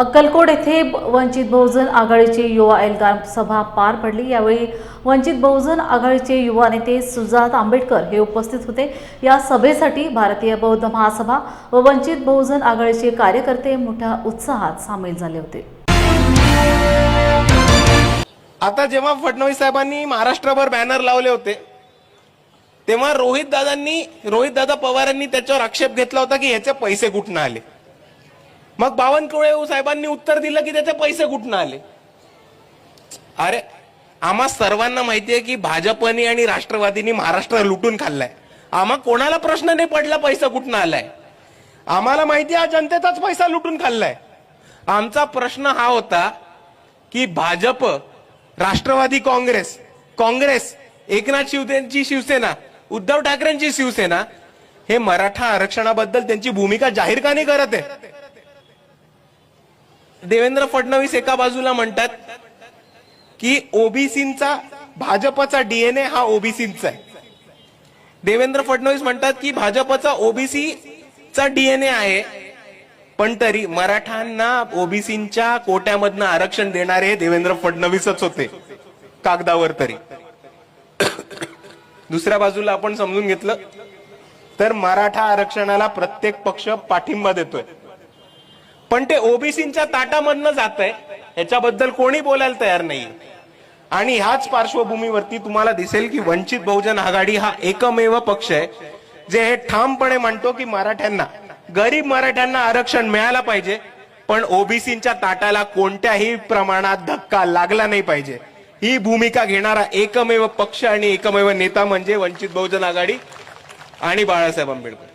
अक्कलकोट येथे वंचित बहुजन आघाडीचे युवा एल्गार सभा पार पडली. यावेळी वंचित बहुजन आघाडीचे युवा नेते सुजात आंबेडकर हे उपस्थित होते. या सभेसाठी भारतीय बौद्ध महासभा व वंचित बहुजन आघाडीचे कार्यकर्ते मोठ्या उत्साहात सामील झाले होते. आता जेव्हा फडणवीस साहेबांनी महाराष्ट्रभर बॅनर लावले होते तेव्हा रोहित दादांनी रोहित दादा पवारांनी त्याच्यावर आक्षेप घेतला होता की ह्याचे पैसे कुठनं आले? मग बावनकुळे साहेबांनी उत्तर दिलं की त्याचे पैसे कुठून आले? अरे आम्हा सर्वांना माहितीये की भाजपने आणि राष्ट्रवादीनी महाराष्ट्र लुटून खाल्लाय. आम्हा कोणाला प्रश्न नाही पडला पैसा कुठनं आलाय? आम्हाला माहिती आहे हा जनतेचाच पैसा लुटून खाल्लाय. आमचा प्रश्न हा होता की भाजप राष्ट्रवादी काँग्रेस काँग्रेस एकनाथ शिवसेनेची शिवसेना उद्धव ठाकरेंची शिवसेना हे मराठा आरक्षणाबद्दल त्यांची भूमिका जाहीर का नाही करत आहे? देवेंद्र फडणवीस एका बाजूला म्हणतात की ओबीसींचा भाजपचा डीएनए हा ओबीसींचा आहे. देवेंद्र फडणवीस म्हणतात की भाजपचा ओबीसी चा डीएनए आहे. पण तरी मराठ्यांना ओबीसींच्या कोट्यामधनं आरक्षण देणारे देवेंद्र फडणवीसच होते. कागदावर तरी. दुसऱ्या बाजूला आपण समजून घेतलं. तर मराठा आरक्षणाला प्रत्येक पक्ष पाठिंबा देतोय. पण ते ओबीसींच्या ताटामधनं जात आहे ह्याच्याबद्दल कोणी बोलायला तयार नाही आणि ह्याच पार्श्वभूमीवरती तुम्हाला दिसेल की वंचित बहुजन आघाडी हा एकमेव पक्ष आहे जे हे ठामपणे म्हणतो की मराठ्यांना गरीब मराठ्यांना आरक्षण मिळायला पाहिजे पण ओबीसींच्या ताटाला कोणत्याही प्रमाणात धक्का लागला नाही पाहिजे. ही भूमिका घेणारा एकमेव पक्ष आणि एकमेव नेता म्हणजे वंचित बहुजन आघाडी आणि बाळासाहेब आंबेडकर.